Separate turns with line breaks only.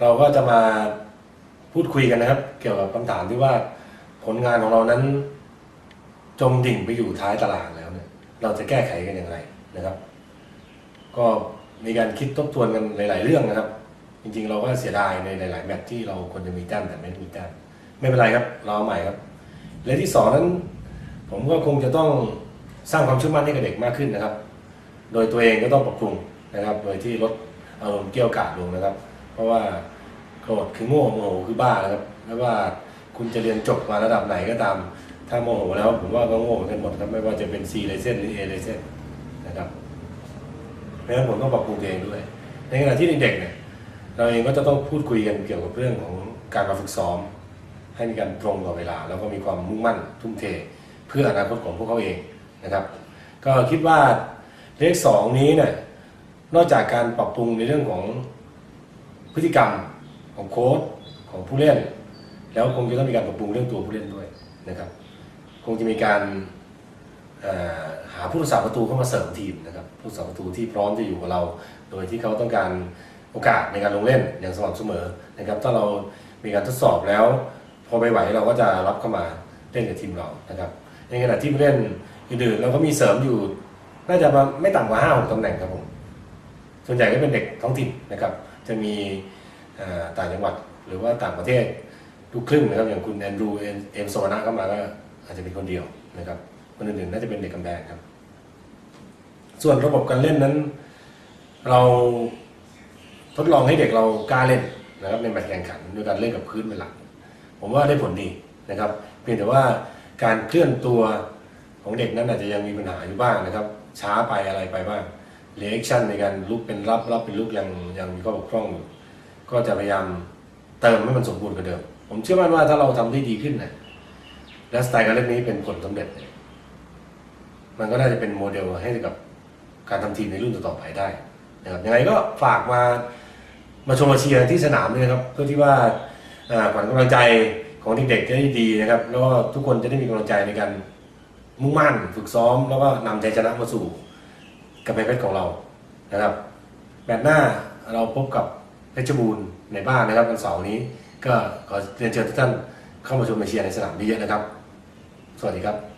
เราก็จะมาพูดคุยกันนะครับ เกี่ยวกับคำถามที่ว่าผลงานของเรานั้น จมดิ่งไปอยู่ท้ายตารางแล้วเนี่ย เราจะแก้ไขกันอย่างไรนะครับ ก็มีการคิดทบทวนกันหลาย ๆ เรื่องนะครับ จริง ๆ เราก็เสียดายในหลาย ๆ แมตช์ที่เราควรจะมีแต้มแต่ไม่ได้มีแต้มไม่เป็นไรครับเราเอาใหม่ครับและที่สองนั้น ผมก็คงจะต้องสร้างความเชื่อมั่นให้กับเด็กมากขึ้นนะครับ โดยตัวเองก็ต้องปรับปรุงนะครับ โดยที่ลดอารมณ์เกี่ยวกาดลงนะครับ เพราะว่า โกรธคือโง่โมโหคือบ้านะครับไม่ว่าคุณจะเรียนจบมาระดับไหนก็ตาม ถ้าโมโหแล้วผมว่าก็โง่กันหมดครับไม่ว่าจะเป็น C เลเซนหรือ A เลเซนนะครับเพราะฉะนั้นผมต้องปรับปรุงตัวเองด้วย ในขณะที่เด็กๆเนี่ยเราเองก็จะต้องพูดคุยกันเกี่ยวกับเรื่องของการมาฝึกซ้อม ให้มีการตรงต่อเวลา แล้วก็มีความมุ่งมั่นทุ่มเท เพื่ออนาคตของพวกเขาเองนะครับ ก็คิดว่าเลขสองนี้เนี่ยนอกจากการปรับปรุงในเรื่องของพฤติกรรม ของโค้ชของผู้เล่น แล้วคงจะต้องมีการปรับปรุงเรื่องตัวผู้เล่นด้วยนะครับ คงจะมีการหาผู้รักษาประตูเข้ามาเสริมทีมนะครับผู้รักษาประตูที่พร้อมจะอยู่กับเรา โดยที่เขาต้องการโอกาสในการลงเล่นอย่างสม่ำเสมอนะครับ ถ้าเรามีการทดสอบแล้ว พอไปไหวเราก็จะรับเข้ามาเล่นกับทีมเรานะครับในขณะที่ผู้เล่นอื่นๆเราก็มีเสริมอยู่น่าจะมาไม่ต่ำกว่าห้าหกตำแหน่งครับผมส่วนใหญ่ก็เป็นเด็กท้องถิ่นนะครับ จะมี ต่างจังหวัดหรือว่าต่างประเทศลูกครึ่งนะครับอย่างคุณแอนดรูเอ็มโซวานะเข้ามาก็อาจจะเป็นคนเดียวนะครับคนอื่นๆน่าจะเป็นเด็กกำแพงครับ ส่วนระบบการเล่นนั้น เราทดลองให้เด็กเรากล้าเล่นนะครับในแมตช์แข่งขันโดยการเล่นกับพื้นเป็นหลัก ผมว่าได้ผลดีนะครับ เพียงแต่ว่าการเคลื่อนตัวของเด็กนั้นอาจจะยังมีปัญหาอยู่บ้างนะครับ ช้าไปอะไรไปบ้างเรีแอคชั่นในการลุกเป็นรับรับเป็นลุกยังยังมีข้อบกพร่องอยู่ ก็จะพยายามเติมให้มันสมบูรณ์กว่าเดิม ผมเชื่อมั่นว่าถ้าเราทำได้ดีขึ้นนะและสไตล์การเล่นนี้เป็นผลสำเร็จ มันก็น่าจะเป็นโมเดลให้กับการทำทีมในรุ่นต่อๆไปได้นะครับยังไงก็ฝากมามาชมมาเชียร์ที่สนามด้วยครับ เพื่อที่ว่าขวัญกำลังใจของเด็กๆจะได้ดีนะครับ แล้วก็ทุกคนจะได้มีกำลังใจในการมุ่งมั่นฝึกซ้อม แล้วก็นำใจชนะมาสู่กำแพงเพชรของเรานะครับแมตช์หน้าเราพบกับ เพชรบูรณ์ในบ้านนะครับวันเสาร์นี้ ก็ขอเรียนเชิญทุกท่านเข้ามาชมมาเชียร์ในสนามนี้เยอะนะครับ สวัสดีครับ